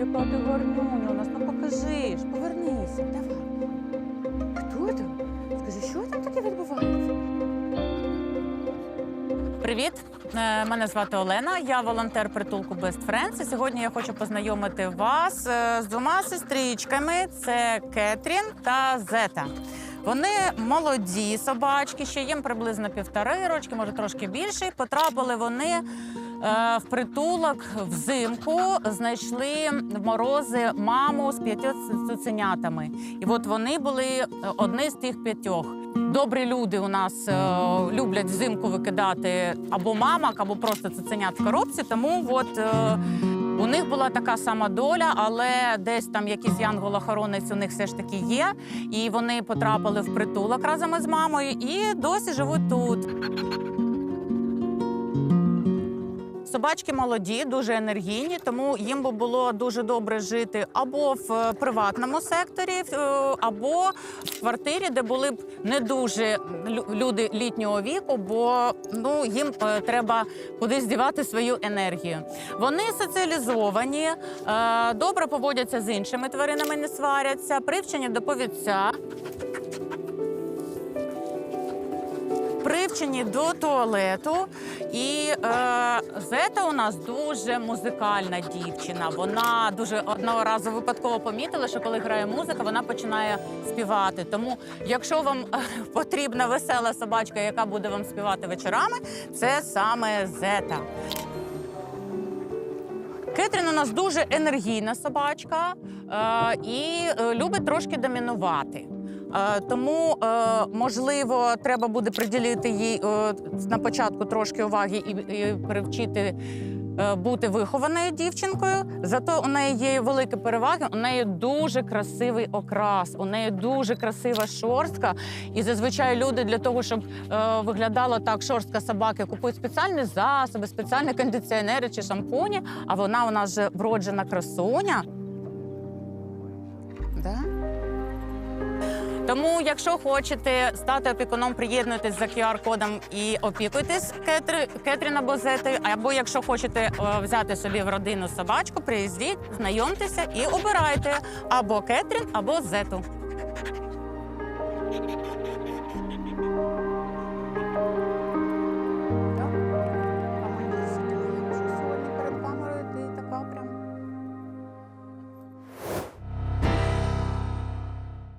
яка ти гарнюня у нас. Ну покажи ж, повернися, давай. Хто там? Скажи, що там таке відбувається? Привіт, Е, мене звати Олена. Я волонтер притулку Best Friends. І сьогодні я хочу познайомити вас е, з двома сестричками: це Кетрін та Зета. Вони молоді собачки, ще їм приблизно півтори рочки, може трошки більше. Потрапили вони притулок взимку, знайшли в морози маму з п'ятьох цуценятами. І от вони були е, одні з тих п'ятьох. Добрі люди у нас е, люблять взимку викидати або мамок, або просто цуценят в коробці. Тому от е, у них була така сама доля, але десь там якийсь янгол-охоронець у них все ж таки є. І вони потрапили в притулок разом із мамою і досі живуть тут. Собачки молоді, дуже енергійні, тому їм би було дуже добре жити або в е, приватному секторі, е, або в квартирі, де були б не дуже лю- люди літнього віку, бо ну їм е, треба кудись дівати свою енергію. Вони соціалізовані, добре поводяться з іншими тваринами, не сваряться, привчені до повідця. Привчені до туалету, і е, Зета у нас дуже музикальна дівчина. Вона дуже одного разу випадково помітила, що коли грає музика, вона починає співати. Тому, якщо вам е, потрібна весела собачка, яка буде вам співати вечорами, це саме Зета. Кетрін у нас дуже енергійна собачка е, і е, любить трошки домінувати. Е, тому, е, можливо, треба буде приділити їй е, на початку трошки уваги і, привчити бути вихованою дівчинкою. Зато у неї є великі переваги. У неї дуже красивий окрас, у неї дуже красива шорстка. І зазвичай люди для того, щоб виглядало так шорстка собаки, купують спеціальні засоби, спеціальні кондиціонери чи шампуні. А вона у нас же вроджена красуня. Да? Тому, якщо хочете стати опікуном, приєднуйтесь за QR-кодом і опікуйтесь Кетри, Кетріна Бозети. Або якщо хочете е, взяти собі в родину собачку, приїздіть, знайомтеся і обирайте або Кетрін, або Зету.